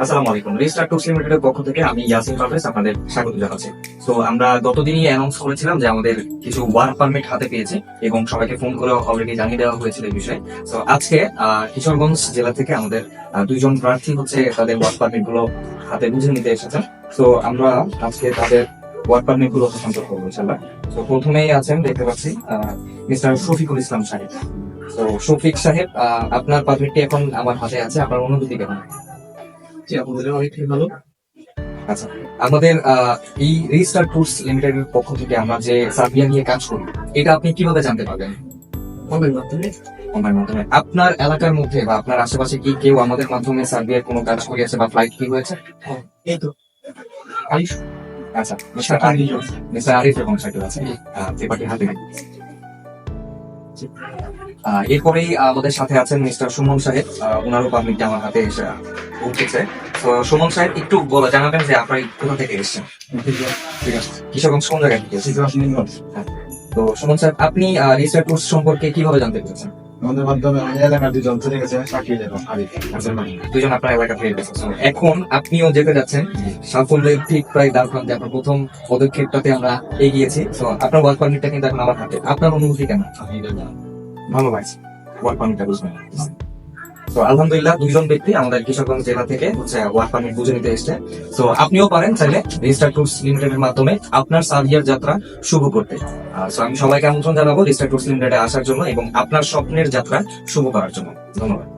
আসসালামু আলাইকুম। রেজিস্টার টুকস লিমিটেডের পক্ষ থেকে আমি ইয়াসিন পারভেজ আপনাদের স্বাগত জানাচ্ছি। তো আমরা গতদিনই অ্যানাউন্স করেছিলাম যে আমাদের কিছু ওয়ার্ক পারমিট হাতে পেয়েছি এবং সবাইকে ফোন করে অলরেডি জানিয়ে দেওয়া হয়েছিল এই বিষয়ে। তো আজকে কিশোরগঞ্জ জেলা থেকে আমাদের দুইজন প্রার্থী হচ্ছে তাদের ওয়ার্ক পারমিটগুলো হাতে বুঝে নিতে এসেছেন। তো আমরা আজকে তাদের ওয়ার্ক পারমিটগুলো হস্তান্তর করব ইনশাল্লাহ তো প্রথমেই আছেন, দেখতে পাচ্ছি মিস্টার শফিকুল ইসলাম সাহেব। তো শফিক সাহেব আপনার পারমিটটি এখন আমার হাতে আছে, আপনার অনুভূতি কেমন? জি আপনাদের অনেক ভালো। আচ্ছা আমাদের এই রেজিস্টার টুরস লিমিটেড এর পক্ষ থেকে আমরা যে সার্বিয়া নিয়ে কাজ করি এটা আপনি কীভাবে জানতে পারবেন? অনলাইন মাধ্যমে? অনলাইন মাধ্যমে। আপনার এলাকার মধ্যে বা আপনার আশেপাশে কি কেউ আমাদের মাধ্যমে সার্বিয়ার কোনো কাজ করিয়েছে বা ফ্লাইট কি হয়েছে? এই তো। আচ্ছা মিস্টার আরিফ মিস্টার আরিফ এবং সাইকেল আছে আহ, পেপারটি হাতে এরপরেই আমাদের সাথে আছেন মিস্টার সুমন সাহেব। ওনারও পারমিটটা আমার হাতে এসে উঠেছে। তো সুমন সাহেব একটু বলা জানাবেন যে আপনারা কোথা থেকে এসেছেন? কিশোরগঞ্জ কোন থেকে তো সুমন সাহেব আপনি রেজিস্টার কোর্স সম্পর্কে কীভাবে জানতে পেরেছেন? আমাদের মাধ্যমে এলাকার দুজন চলে গেছে সাকিব এবং দুজন আপনার এলাকা থেকে গেছে এখন আপনিও যেতে যাচ্ছেন। সাফল্যের ঠিক প্রায় দ্বার প্রান্তে আপনার প্রথম পদক্ষেপটাতে আমরা এগিয়েছি। তো আপনার ওয়ার্ক পারমিটটা কিন্তু এখন আমার হাতে। আপনার অনুভূতি কেন ভালো লাগছে। ওয়ার্ক পারমিটটা বুঝবেন। তো আলহামদুলিল্লাহ, দুইজন ব্যক্তি আমাদের কিশোরগঞ্জ জেলা থেকে হচ্ছে ওয়ার্ক পারমিট বুঝে নিতে এসছে। তো আপনিও পারেন চাইলে রেজিস্টার টুরস লিমিটেডের মাধ্যমে আপনার সার্ভিয়ার যাত্রা শুভ করতে। সো আমি সবাইকে আমন্ত্রণ জানাব রেজিস্টার টুরস লিমিটেডে আসার জন্য এবং আপনার স্বপ্নের যাত্রা শুভ করার জন্য। ধন্যবাদ।